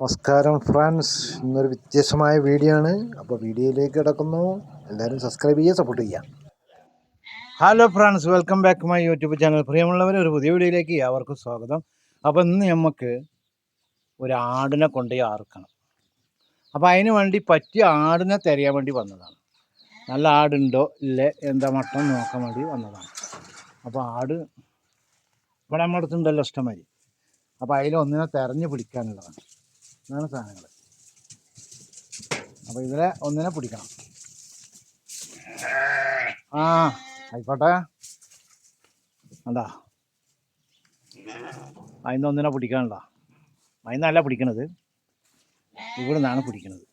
നമസ്കാരം ഫ്രണ്ട്സ്. ഇന്നൊരു വ്യത്യസ്തമായ വീഡിയോ ആണ്. അപ്പോൾ വീഡിയോയിലേക്ക് കിടക്കുന്നു. എല്ലാവരും സബ്സ്ക്രൈബ് ചെയ്യുക സപ്പോർട്ട് ചെയ്യുക. Hello friends welcome back my YouTube channel പ്രിയമുള്ളവർ ഒരു പുതിയ വീഡിയോയിലേക്ക് അവർക്കും സ്വാഗതം. അപ്പോൾ ഇന്ന് നമുക്ക് ഒരു ആടിനെ കൊണ്ടുപോയി ആർക്കണം. അപ്പോൾ അതിന് വേണ്ടി പറ്റിയ ആടിനെ തിരയാൻ വേണ്ടി വന്നതാണ്. നല്ല ആടുണ്ടോ? ഇല്ലേ? എന്താ മട്ടം? നോക്കാൻ വേണ്ടി വന്നതാണ്. അപ്പോൾ ആട് ഇവിടെ നമ്മുടെ അടുത്തുണ്ടല്ലോ ഇഷ്ടംമാതിരി. അപ്പോൾ അതിലൊന്നിനെ തെരഞ്ഞു പിടിക്കാനുള്ളതാണ്. ഇതാണ് സാധനങ്ങൾ. അപ്പോൾ ഇതിലെ ഒന്നിനെ പിടിക്കണം. ആ ആയിക്കോട്ടെ. എന്താ അതിന്ന് ഒന്നിനെ പിടിക്കാനുള്ള അതിന്നല്ല പിടിക്കണത്. ഇവിടെ നിന്നാണ് പിടിക്കണത്.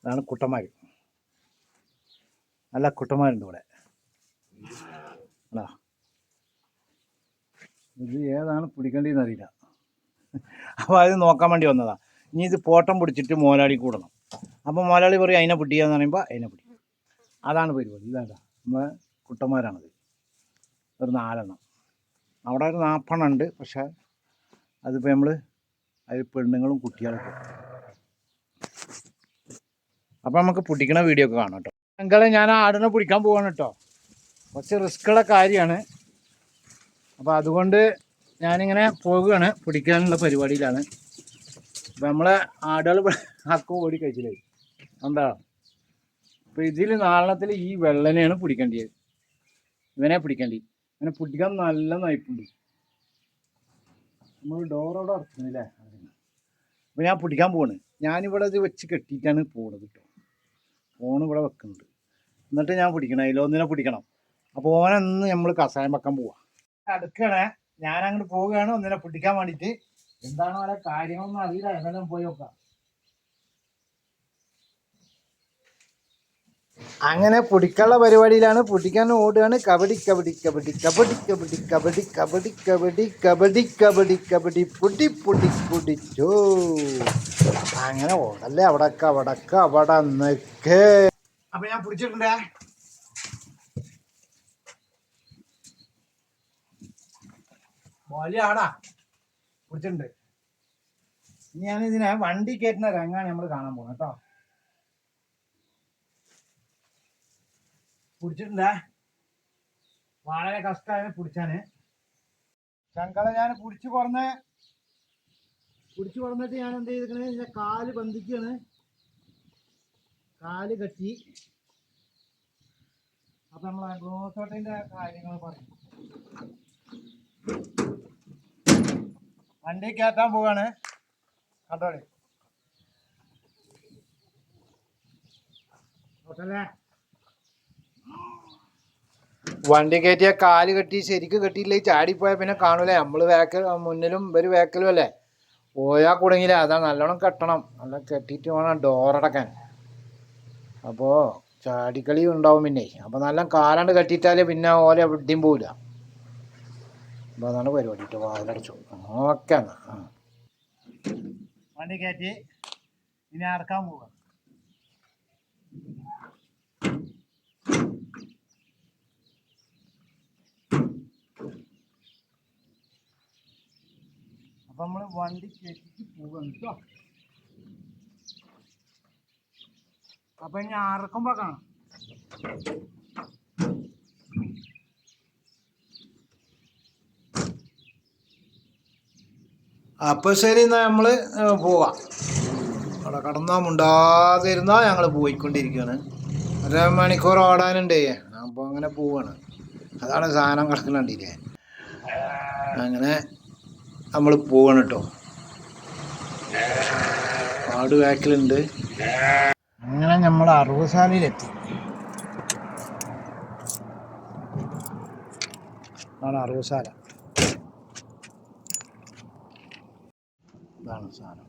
ഇതാണ് കുട്ടന്മാർ. നല്ല കുട്ടന്മാരുണ്ട് ഇവിടെ. അതാ ഇത് ഏതാണ് പിടിക്കേണ്ടതെന്ന് അറിയില്ല. അപ്പോൾ അത് നോക്കാൻ വേണ്ടി വന്നതാണ് ഇനി ഇത് പോട്ടം പിടിച്ചിട്ട് മോലാളി കൂടണം. അപ്പോൾ മോലാളി പറയും അതിനെ പിടിക്കാന്ന് പറയുമ്പോൾ അതിനെ പിടിക്കും അതാണ് പരിപാടി. ഇതാ നമ്മളെ കുട്ടന്മാരാണത്. ഒരു നാലെണ്ണം. അവിടെ ഒരു നാപ്പെണ്ണം ഉണ്ട് പക്ഷേ അതിപ്പോൾ നമ്മൾ അതിൽ പെണ്ണുങ്ങളും കുട്ടികളൊക്കെ അപ്പോൾ നമുക്ക് പിടിക്കണ വീഡിയോ ഒക്കെ കാണാം കേട്ടോ ഞങ്ങളെ ഞാൻ ആടിനെ പിടിക്കാൻ പോവാണ് കേട്ടോ കുറച്ച് റിസ്ക്കുള്ള കാര്യമാണ്. അപ്പോൾ അതുകൊണ്ട് ഞാനിങ്ങനെ പോകുകയാണ് പിടിക്കാനുള്ള പരിപാടിയിലാണ്. അപ്പം നമ്മളെ ആടുകൾ ആക്കും ഓടി കഴിച്ചില്ലേ? എന്താ അപ്പം ഇതിൽ നാളത്തിൽ ഈ വെള്ളനെയാണ് പിടിക്കേണ്ടത് ഇവനെ പിടിക്കേണ്ടി. ഇവനെ പിടിക്കാൻ നല്ല നയിപ്പുണ്ട് നമ്മൾ ഡോറോടെ അടക്കുന്നില്ലേ അപ്പം ഞാൻ പിടിക്കാൻ പോവാണ്. ഞാനിവിടെ ഇത് വെച്ച് കെട്ടിയിട്ടാണ് പോണത് കേട്ടോ ഫോൺ ഇവിടെ വെക്കുന്നുണ്ട്. എന്നിട്ട് ഞാൻ പിടിക്കണം. അതിലൊന്നിനെ പിടിക്കണം. അപ്പോൾ ഓനെന്ന് നമ്മൾ കസായം വെക്കാൻ പോവാ. അടുക്കണേ. ഞാൻ അങ്ങോട്ട് പോവുകയാണ് ഒന്നിനെ പിടിക്കാൻ വേണ്ടിയിട്ട് എന്താണ് പല കാര്യങ്ങളൊന്നും അറിയില്ല എന്നാലും പോയി നോക്കാം അങ്ങനെ പൊടിക്കാനുള്ള പരിപാടിയിലാണ് പൊടിക്കാൻ ഓടുകയാണ് കബഡി കബഡി കബഡി കബഡി കബഡി കബഡി കബഡി കബഡി കബഡി കബഡി കബഡി പൊടി പൊടി പൊടിച്ചോ അങ്ങനെ ഓടല്ലേ അവിടക്ക അവിടക്ക അവിടെ നിൽക്കേ അപ്പൊ ഞാൻ പിടിച്ചിട്ടുണ്ടേ വലിയ കുടിച്ചിട്ടുണ്ട് ഇനി ഞാൻ ഇതിനെ വണ്ടി കയറ്റുന്ന രംഗാണ് നമ്മൾ കാണാൻ പോകുന്നത് കേട്ടോ. പിടിച്ചിട്ടുണ്ടേ. വളരെ കഷ്ടമാണ് പിടിച്ചാന്. ശങ്കള ഞാൻ പിടിച്ചു കുറന്ന് പിടിച്ചു കുറഞ്ഞിട്ട് ഞാൻ എന്ത് ചെയ്തിരിക്കണേ? കാൽ ബന്ധിക്കാണ് കാൽ കെട്ടി. അപ്പൊ നമ്മളെ റോസോട്ടിന്റെ കാര്യങ്ങൾ പറയും. വണ്ടി കയറ്റാൻ പോവാണ്. കണ്ടോളി. വണ്ടി കയറ്റിയ കാൽ കെട്ടി ശരിക്ക് കെട്ടിയില്ലേ. ചാടിപ്പോയാൽ പിന്നെ കാണൂലേ? നമ്മൾ വേക്കൽ മുന്നിലും ഇവർ വേക്കലും അല്ലേ? പോയാൽ കുടുങ്ങിയില്ല. അതാ നല്ലോണം കെട്ടണം. നല്ല കെട്ടിട്ട് വേണം ഡോറടക്കാൻ അപ്പോൾ ചാടിക്കളി ഉണ്ടാവും പിന്നെ. അപ്പോൾ നല്ല കാലാണ്ട് കെട്ടിയിട്ടാൽ പിന്നെ ഓല എവിടെയും പോവില്ല അപ്പോൾ അതാണ് പരിപാടി ഇട്ട് വാതിലടച്ചു. ഓക്കെ എന്നാ. ആ. വണ്ടി കയറ്റി ഇനി അടക്കാൻ പോവാ. അപ്പൊ നമ്മൾ വണ്ടി കയറ്റിട്ട് പോവാണ് കേട്ടോ ഇനി അറക്കുമ്പോ കാണാം. അപ്പോൾ ശരി എന്നാൽ നമ്മൾ പോവാം. അവിടെ കടന്നാൽ മുണ്ടാതെ ഇരുന്നാൽ ഞങ്ങൾ പോയിക്കൊണ്ടിരിക്കുകയാണ് ഒരു മണിക്കൂർ ഓടാനുണ്ട്. അപ്പോൾ അങ്ങനെ പോവാണ്. അതാണ് സാധനം കിടക്കുന്നുണ്ടില്ലേ അങ്ങനെ നമ്മൾ പോവാണ് കേട്ടോ ആട് ബാക്കിലുണ്ട് അങ്ങനെ നമ്മൾ അറുപശാലയിലെത്തി അറുപശാല ഇതാണ് സാധനം.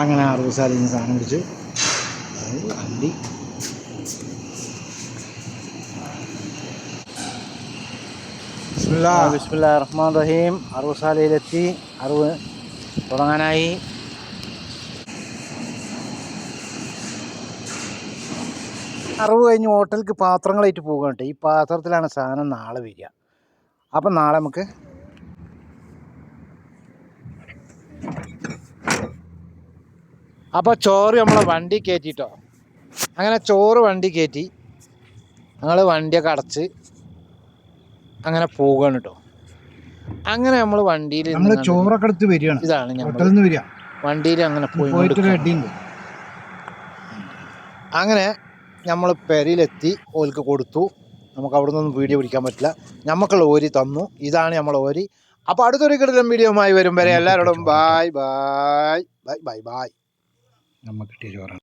അങ്ങനെ അറുപസാലിൽ നിന്ന് സാധനം പിടിച്ച്. അണ്ടി ബിസ്മില്ല. റഹ്മാൻ റഹീം അറുപസാലയിലെത്തി അറിവ് തുടങ്ങാനായി. അറിവ് കഴിഞ്ഞ് ഹോട്ടലിക്ക് പാത്രങ്ങളായിട്ട് പോകുകയാണ് ഈ പാത്രത്തിലാണ് സാധനം നാളെ വരിക. അപ്പം നാളെ നമുക്ക് അപ്പോൾ ചോറ് നമ്മളെ വണ്ടി കയറ്റിട്ടോ അങ്ങനെ ചോറ് വണ്ടി കയറ്റി ഞങ്ങൾ വണ്ടിയൊക്കെ അടച്ച് അങ്ങനെ പോവുകയാണ് കേട്ടോ അങ്ങനെ നമ്മൾ വണ്ടിയിൽ നമ്മൾ ചോറൊക്കെ എടുത്ത് വരികയാണ്. ഇതാണ് വരിക. വണ്ടിയിൽ അങ്ങനെ പോയി അങ്ങനെ നമ്മൾ പെരയിലെത്തി. ഓൽക്ക് കൊടുത്തു. നമുക്ക് അവിടെ നിന്നൊന്നും വീഡിയോ പിടിക്കാൻ പറ്റില്ല. നമുക്കുള്ള ഓരി തന്നു. ഇതാണ് നമ്മൾ ഓരി. അപ്പോൾ അടുത്തൊരു വീഡിയോ വീഡിയോമായി വരും വരെ എല്ലാവരോടും bye bye bye bye bye നമുക്ക് കിട്ടിയ ചോറാണ്